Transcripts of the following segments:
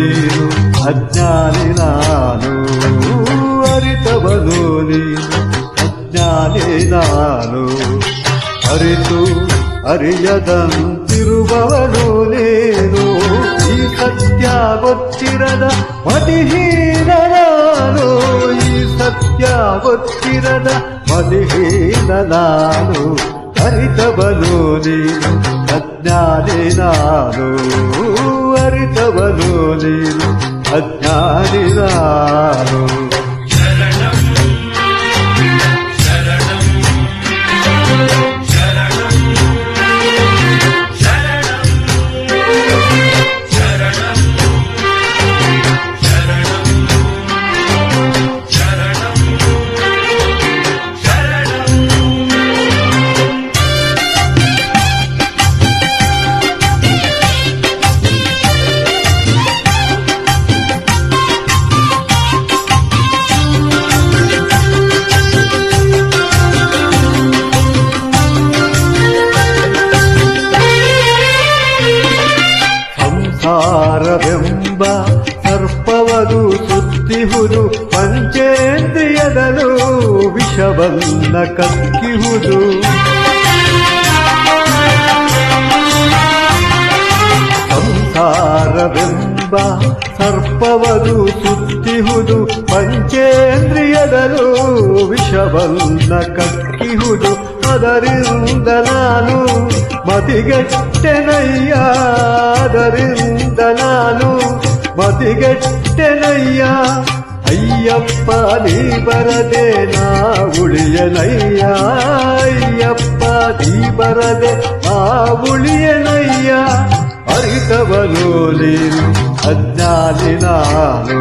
ನೀನು ಅಜ್ಞಾನಿ ನಾನು ಅರಿತವನು ನೀನು ಅಜ್ಞಾನಿ ನಾನು ಅರಿತು ಅರಿಯದಂತಿರುವವನು ನೀನು ಈ ಸತ್ಯ ಗೊತ್ತಿರದ ಮತಿಹೀನ ನಾನು ಈ ಸತ್ಯ ಗೊತ್ತಿರದ ಮತಿಹೀನ ನಾನು ಅರಿತವನು ನೀನು ಅಜ್ಞಾನಿ ನಾನು ಅರಿತವನು ನೀನು ಅಜ್ಞಾನಿ ಸರ್ಪವದು ಸುತ್ತಿಹುದು ಪಂಚೇಂದ್ರಿಯದಲು ವಿಷವನ್ನ ಕಕ್ಕಿಹುದು ಸಂಸಾರವೆಂಬ ಸರ್ಪವದು ಸುತ್ತಿಹುದು ಪಂಚೇಂದ್ರಿಯದಲು ವಿಷವನ್ನ ಕಕ್ಕಿಹುದು ಅದರಿಂದ ನಾನು ಮತಿಗೆಟ್ಟೆನಯ್ಯ ಅದರಿಂದ ನಾನು ಮತಿಗೆಟ್ಟೆನಯ್ಯ ಅಯ್ಯಪ್ಪ ನೀ ಬರದೆ ನಾ ಉಳಿಯನಯ್ಯ ಅಯ್ಯಪ್ಪ ನೀ ಬರದೆ ನಾ ಉಳಿಯನಯ್ಯ ಅರಿತವನು ನೀನು ಅಜ್ಞಾನಿ ನಾನು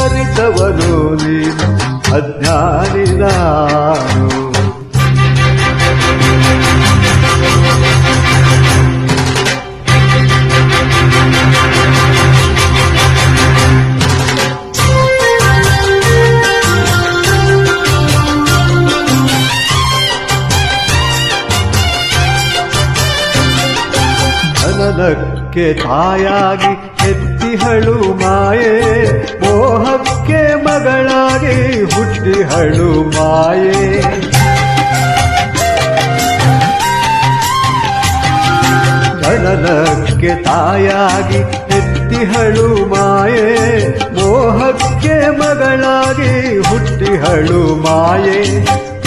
ಅರಿತವನು ನೀನು ಅಜ್ಞಾನಿ ನಾನು ಜನನಕ್ಕೆ ತಾಯಾಗಿ ಎತ್ತಿಹಳು ಮಾಯೆ, ಮೋಹಕ್ಕೆ ಮಗಳಾಗಿ ಹುಟ್ಟಿಹಳು ಮಾಯೆ. ಗಣನಕ್ಕೆ ತಾಯಾಗಿ ಎತ್ತಿಹಳು ಮಾಯೆ, ಮೋಹಕ್ಕೆ ಮಗಳಾಗಿ ಹುಟ್ಟಿಹಳು ಮಾಯೆ.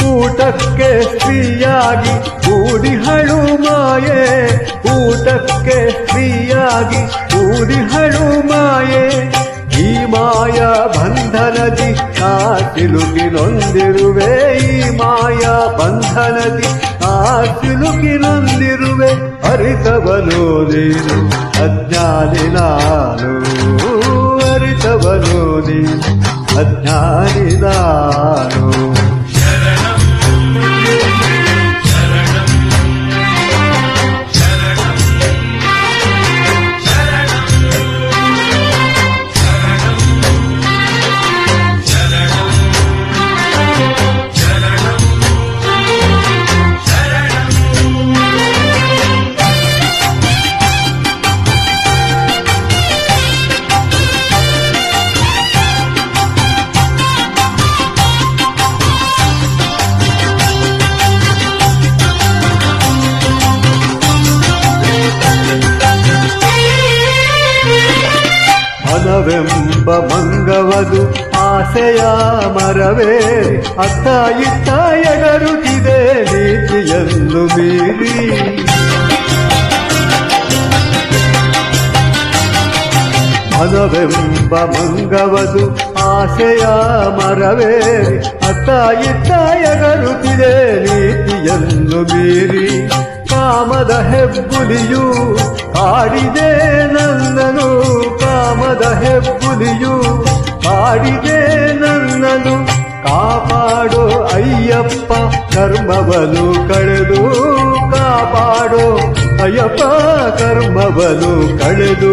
ಊಟಕ್ಕೆ ಸ್ತ್ರೀಯಾಗಿ ಕೂಡಿಹಳು ಮಾಯೆ. ಊಟಕ್ಕೆ ಸ್ತ್ರೀಯಾಗಿ ಕೂಡಿಹಳು ಮಾಯೆ. ಈ ಮಾಯ ಬಂಧನದಿ ಆ ಸಿಲುಕಿ ನೊಂದಿರುವೆ. ಈ ಮಾಯ ಬಂಧನದಿ ಆ ಸಿಲುಕಿ ನೊಂದಿರುವೆ. ಅರಿತವನು ನೀನು, ಅಜ್ಞಾನಿ ನಾನು. ಅರಿತವನು ನೀನು, ಅಜ್ಞಾನಿ ನಾನು. ಮನವೆಂಬ ಮಂಗವದು ಆಸೆಯ ಮರವೇ, ಅತ್ತ ಇತ್ತ ಎಗರುತ್ತಿದೆ ನೀತಿಯನ್ನು ಮೀರಿ. ಮನವೆಂಬ ಮಂಗವದು ಆಸೆಯ ಮರವೇ, ಅತ್ತ ಇತ್ತ ಎಗರುತ್ತಿದೆ ನೀತಿಯನ್ನು ಮೀರಿ. ಕಾಮದ ಹೆಬ್ಬುಲಿಯು ಕಾಡಿದೆ ನನ್ನನು ಕರ್ಮವನು ಕಳೆದು ಕಾಪಾಡೋ. ಅಯ್ಯಪ್ಪ, ಕರ್ಮವನು ಕಳೆದು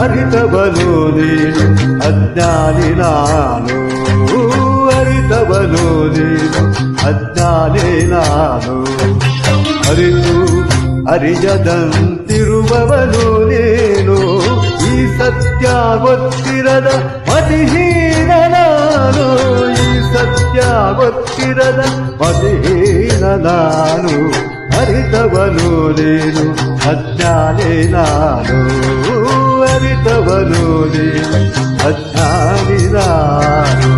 ಅರಿತವನು ನೀನು, ಅಜ್ಞಾನಿ ನಾನು. ಅರಿತವನು ನೀನು, ಅಜ್ಞಾನಿ ನಾನು. ಅರಿತು, ಅರಿಯದಂತಿರುವವನು ನೀನು. ಈ ಸತ್ಯ ಗೊತ್ತಿರದ ಮತಿಹೀನ ನಾನು ಈ ಸತ್ಯ ಗೊತ್ತಿರದ ಮತಿಹೀನ ನಾನು ಅರಿತವನು ನೀನು ಅಜ್ಞಾನಿ ನಾನು ಅರಿತವನು ನೀನು ಅಜ್ಞಾನಿ ನಾನು